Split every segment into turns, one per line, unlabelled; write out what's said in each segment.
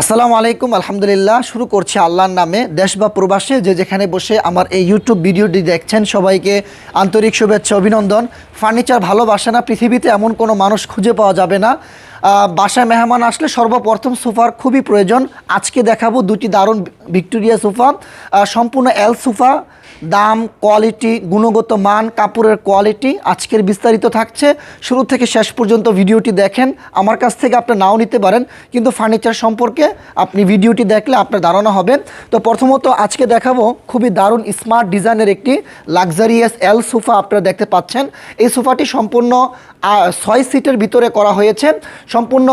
আসসালামু আলাইকুম, আলহামদুলিল্লাহ। শুরু করছি আল্লাহর নামে। দেশ বা প্রবাসে যে যেখানে বসে আমার এই ইউটিউব ভিডিওটি দেখছেন, সবাইকে আন্তরিক শুভেচ্ছা, অভিনন্দন। ফার্নিচার ভালোবাসে না, পৃথিবীতে এমন কোনো মানুষ খুঁজে পাওয়া যাবে না। বাসায় মেহমান আসলে সর্বপ্রথম সোফার খুবই প্রয়োজন। আজকে দেখাবো দুটি দারুণ ভিক্টোরিয়া সোফা সম্পূর্ণ এল সোফা। দাম কোয়ালিটি গুণগত মান, কাপড়ের কোয়ালিটি আজকের বিস্তারিত থাকছে। শুরু থেকে শেষ পর্যন্ত ভিডিওটি দেখেন। আমার কাছ থেকে আপনি নাও নিতে পারেন, কিন্তু ফার্নিচার সম্পর্কে আপনি ভিডিওটি দেখলে আপনার ধারণা হবে। তো প্রথমত আজকে দেখাবো খুবই দারুণ স্মার্ট ডিজাইনের একটি লাক্সারিয়াস এল সোফা আপনারা দেখতে পাচ্ছেন। এই সোফাটি সম্পূর্ণ ছয় সিটের ভিতরে করা হয়েছে। সম্পূর্ণ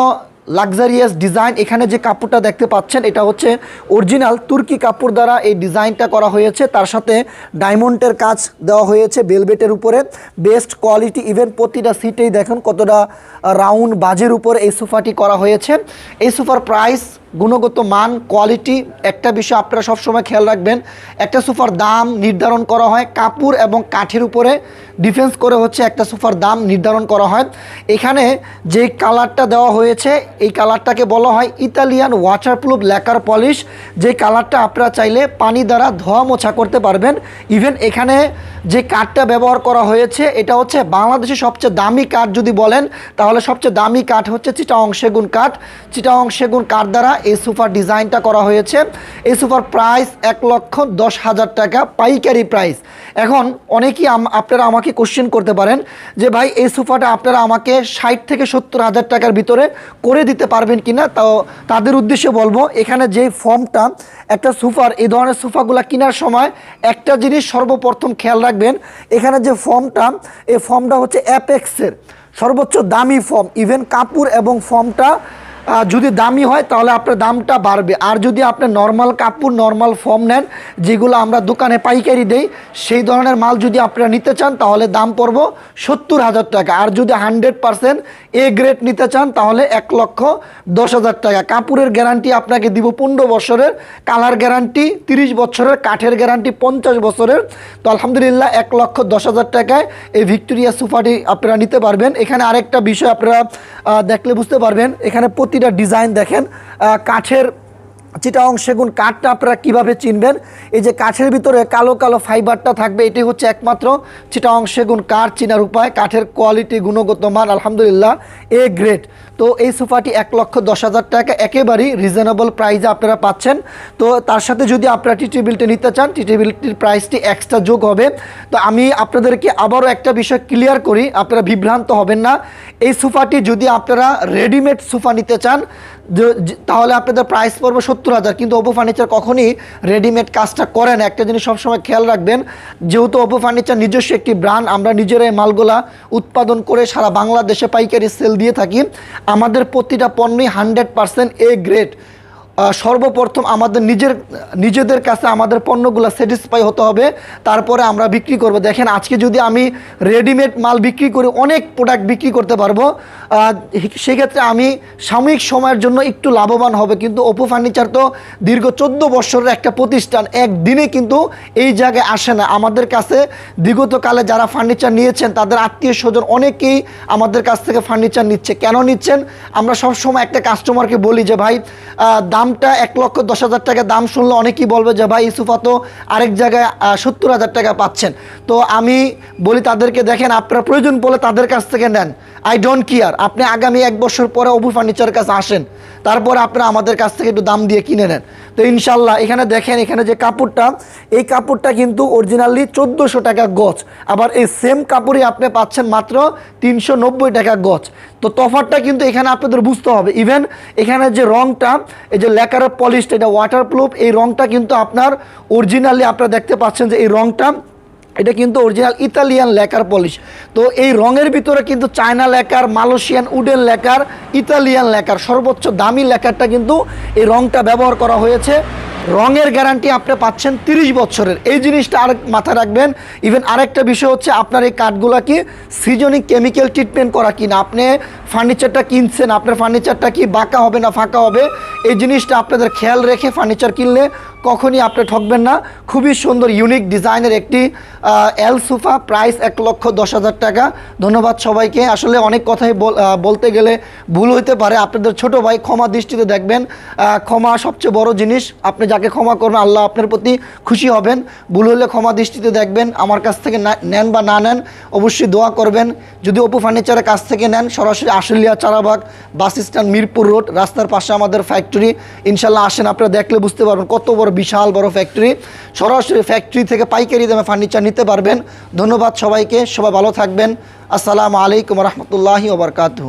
লাক্সারিয়াস ডিজাইন এখানে যে কাপড়টা দেখতে পাচ্ছেন, এটা হচ্ছে অরিজিনাল তুর্কি কাপড় দ্বারা এই ডিজাইনটা করা হয়েছে। তার সাথে ডায়মন্ডের কাজ দেওয়া হয়েছে বেলবেটের উপরে। বেস্ট কোয়ালিটি ইভেন প্রতিটা সিটেই দেখুন কতটা রাউন্ড বাজের উপর এই সোফাটি করা হয়েছে। এই সোফার প্রাইস গুণগত মান কোয়ালিটি একটা বিষয় আপনারা সবসময় খেয়াল রাখবেন। একটা সোফার দাম নির্ধারণ করা হয়, কাপড় এবং কাঠের উপরে ডিফেন্স করে হচ্ছে একটা সোফার দাম নির্ধারণ করা হয়। এখানে যে কালারটা দেওয়া হয়েছে, এই কালারটাকে বলা হয় ইতালিয়ান ওয়াটারপ্রুফ ল্যাকার পলিশ যে কালারটা আপনারা চাইলে পানি দ্বারা ধোয়া মোছা করতে পারবেন। ইভেন এখানে যে কাঠটা ব্যবহার করা হয়েছে, এটা হচ্ছে বাংলাদেশের সবচেয়ে দামি কাঠ যদি বলেন, তাহলে সবচেয়ে দামি কাঠ হচ্ছে চিটাং সেগুন কাঠ। চিটাং সেগুন কাঠ দ্বারা এই সোফার ডিজাইনটা করা হয়েছে। এই সোফার প্রাইস এক লক্ষ দশ হাজার টাকা, পাইকারি প্রাইস। এখন অনেকেই আপনারা আমাকে কোশ্চেন করতে পারেন যে, ভাই, এই সোফাটা আপনারা আমাকে ষাট থেকে সত্তর হাজার টাকার ভিতরে করে দিতে পারবেন কিনা? তো তাদের উদ্দেশ্যে বলব, এখানে যে ফর্মটা, একটা সোফার এই ধরনের সোফাগুলো কেনার সময় একটা জিনিস সর্বপ্রথম খেয়াল রাখবেন, এখানে যে ফর্মটা, এই ফর্মটা হচ্ছে অ্যাপেক্সের সর্বোচ্চ দামি ফর্ম। ইভেন কাপড় এবং ফর্মটা যদি দামি হয়, তাহলে আপনার দামটা বাড়বে। আর যদি আপনি নর্মাল কাপড় নর্মাল ফর্ম নেন, যেগুলো আমরা দোকানে পাইকারি দেই, সেই ধরনের মাল যদি আপনারা নিতে চান, তাহলে দাম পড়ব সত্তর হাজার টাকা। আর যদি হান্ড্রেড পারসেন্ট এ গ্রেড নিতে চান, তাহলে এক লক্ষ দশ হাজার টাকা। কাপড়ের গ্যারান্টি আপনাকে দিব পনেরো বছরের কালার গ্যারান্টি তিরিশ বছরের, কাঠের গ্যারান্টি পঞ্চাশ বছরের। তো আলহামদুলিল্লাহ, এক লক্ষ দশ হাজার টাকায় এই ভিক্টোরিয়া সোফাটি আপনারা নিতে পারবেন। এখানে আরেকটা বিষয় আপনারা দেখলে বুঝতে পারবেন। এখানে প্রতিটা ডিজাইন দেখেন কাঠের চিটাং সেগুন কাঠটা আপনারা কীভাবে চিনবেন? এই যে কাঠের ভিতরে কালো কালো ফাইবারটা থাকবে, এটি হচ্ছে একমাত্র চিটাং সেগুন কাঠ চিনার উপায়। কাঠের কোয়ালিটি গুণগত মান, আলহামদুলিল্লাহ এ গ্রেড তো এই সোফাটি এক লক্ষ দশ হাজার টাকা, একেবারেই রিজনেবল প্রাইসে আপনারা পাচ্ছেন। তো তার সাথে যদি আপনারা টি টেবিলটি নিতে চান টি টেবিলটির প্রাইসটি এক্সট্রা যোগ হবে। তো আমি আপনাদেরকে আবারও একটা বিষয় ক্লিয়ার করি, আপনারা বিভ্রান্ত হবেন না। এই সোফাটি যদি আপনারা রেডিমেড সোফা নিতে চান তাহলে আপনাদের প্রাইস পড়বে সত্তর হাজার, কিন্তু ওপো ফার্নিচার কখনই রেডিমেড কাজটা করে না। একটা জিনিস সবসময় খেয়াল রাখবেন, যেহেতু ওপো ফার্নিচার নিজস্ব একটি ব্র্যান্ড আমরা নিজেরাই মালগোলা উৎপাদন করে সারা বাংলাদেশে পাইকারি সেল দিয়ে থাকি। আমাদের প্রতিটা পণ্যই হান্ড্রেড পারসেন্ট এ গ্রেড সর্বপ্রথম আমাদের নিজের, নিজেদের কাছে আমাদের পণ্যগুলো স্যাটিসফাই হতে হবে, তারপরে আমরা বিক্রি করব। দেখেন, আজকে যদি আমি রেডিমেড মাল বিক্রি করে, অনেক প্রোডাক্ট বিক্রি করতে পারব সেক্ষেত্রে আমি সাময়িক সময়ের জন্য একটু লাভবান হবে। কিন্তু ওপো ফার্নিচার তো দীর্ঘ চোদ্দ বছরের একটা প্রতিষ্ঠান, একদিনে কিন্তু এই জায়গায় আসে না। আমাদের কাছে বিগত কালে যারা ফার্নিচার নিয়েছেন, তাদের আত্মীয় স্বজন অনেকেই আমাদের কাছ থেকে ফার্নিচার নিচ্ছে। কেন নিচ্ছেন? আমরা সবসময় একটা কাস্টমারকে বলি যে, ভাই দামটা এক লক্ষ দশ হাজার টাকা। দাম শুনলে অনেকেই বলবে যে, ভাই ইসুফা তো আরেক জায়গায় সত্তর হাজার টাকা পাচ্ছেন। তো আমি বলি, তাদেরকে দেখেন, আপনার প্রয়োজন বলে তাদের কাছ থেকে নেন। আই ডোন্ট কেয়ার আপনি আগামী এক বছর পরে অবু ফার্নিচারের কাছে আসেন। তারপরে আপনারা আমাদের কাছ থেকে একটু দাম দিয়ে কিনে নেন। তো ইনশাল্লাহ এখানে দেখেন, এখানে যে কাপড়টা, এই কাপড়টা কিন্তু অরিজিনালি চোদ্দোশো টাকা গজ। আবার এই সেম কাপড়ই আপনি পাচ্ছেন মাত্র তিনশো নব্বই টাকা গজ। তো তফাতটা কিন্তু এখানে আপনাদের বুঝতে হবে। ইভেন এখানে যে রংটা, এই যে লেকারের পলিশটা এটা ওয়াটারপ্রুফ এই রংটা কিন্তু আপনার অরিজিনালি আপনারা দেখতে পাচ্ছেন যে এই রংটা এটা কিন্তু অরিজিনাল ইতালিয়ান লেকার পলিশ তো এই রঙের ভিতরে কিন্তু China lacquer Malaysian wooden lacquer Italian lacquer সর্বোচ্চ দামি লেকারটা কিন্তু এই রঙটা ব্যবহার করা হয়েছে। রঙের গ্যারান্টি আপনি পাচ্ছেন তিরিশ বছরের। এই জিনিসটা আর মাথায় রাখবেন। ইভেন আরেকটা বিষয় হচ্ছে আপনার এই কাঠগুলা কি সিজনিক কেমিক্যাল ট্রিটমেন্ট করা কিনা আপনি ফার্নিচারটা কিনছেন, আপনার ফার্নিচারটা কি বাঁকা হবে না ফাঁকা হবে? এই জিনিসটা আপনাদের খেয়াল রেখে ফার্নিচার কিনলে কখনই আপনি ঠকবেন না। খুবই সুন্দর ইউনিক ডিজাইনের একটি এল সোফা প্রাইস এক লক্ষ দশ হাজার টাকা। ধন্যবাদ সবাইকে। আসলে অনেক কথাই বল- বলতে গেলে ভুল হইতে পারে। আপনাদের ছোট ভাই ক্ষমা দৃষ্টিতে দেখবেন। ক্ষমা সবচেয়ে বড় জিনিস। আপনি যাকে ক্ষমা করবেন আল্লাহ আপনার প্রতি খুশি হবেন। ভুল হলে ক্ষমা দৃষ্টিতে দেখবেন, আমার কাছ থেকে নেন বা না নেন, অবশ্যই দোয়া করবেন। যদি অপু ফার্নিচারের কাছ থেকে নেন, সরাসরি Ashulia Charabag bus stand, Mirpur road, রাস্তার পাশে আমাদের ফ্যাক্টরি ইনশাল্লাহ আসেন, আপনারা দেখলে বুঝতে পারবেন কত বড় বিশাল বড় ফ্যাক্টরি সরাসরি ফ্যাক্টরি থেকে পাইকারি দামে ফার্নিচার নিতে পারবেন। ধন্যবাদ সবাইকে, সবাই ভালো থাকবেন। আসসালামু আলাইকুম রহমতুল্লাহি ওবরকাতু